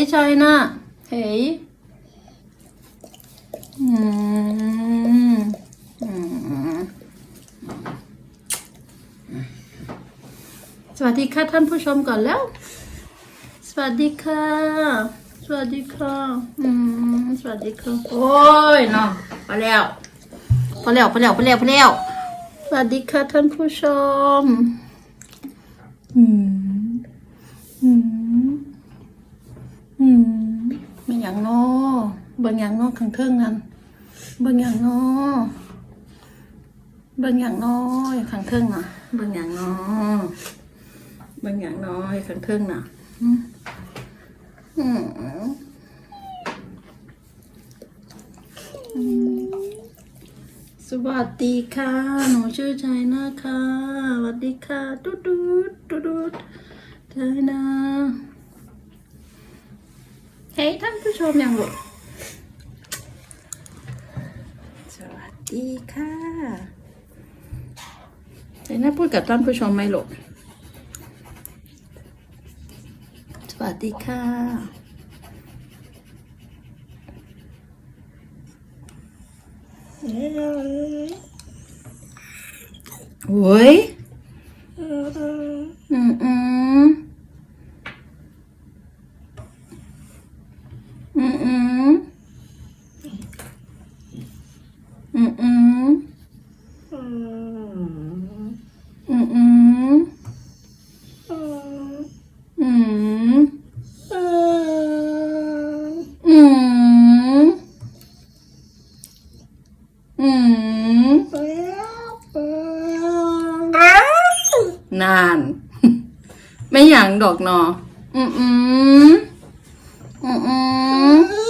Hey China Hey อืมอืมสวัสดีค่ะท่านผู้ชมก่อนแล้ว สวัสดีค่ะ สวัสดีค่ะอืมสวัสดีค่ะ โอ้ยเนาะพอแล้วพอแล้วพอแล้วพอแล้วพอแล้วสวัสดีค่ะท่านผู้ชม อืม อืม อืมเป็น อย่างนอเบิ่งอย่างนอข้างเทิงนั่นเบิ่งอย่างนอเบิ่งอย่างนออยู่ข้างเทิงน่ะเบิ่งอย่างนอเบิ่งอย่างนออยู่ข้างเทิงน่ะอืมสวัสดีค่ะ หนูชื่อชัยนาค่ะสวัสดีค่ะตุ๊ดตุ๊ดตุ๊ดตุ๊ดชัยนา เฮ้ยท่านผู้ชมยังหลดสวัสดีค่ะเดี๋ยวน่าพูดกับท่านผู้ชมไหมหลดสวัสดีค่ะโอ้ย อืมอืม อืมอืม อืมอืมอืมอืมอืมอืมอืมนาน ไม่หยังดอกนออืมอืมอืมอืม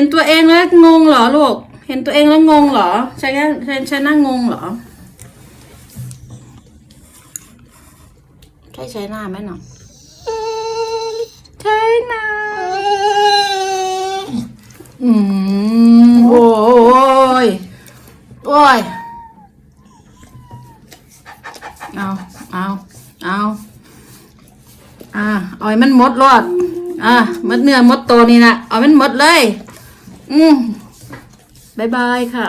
ห็นตัวเองแล้วงงเหรอลูก เห็นตัวเองแล้วงงเหรอ ใช่ไหมใช่ใช่หน้างงเหรอ ใช่ใช้หน้าไหมหนอใช่หน้าอืมโอ้ยโอ้ยเอาเอาเอาอ่าเอาให้มันหมดรอดอ่าหมดเนื้อหมดตัวนี่นะเอามันหมดเลย อืมบายบายค่ะ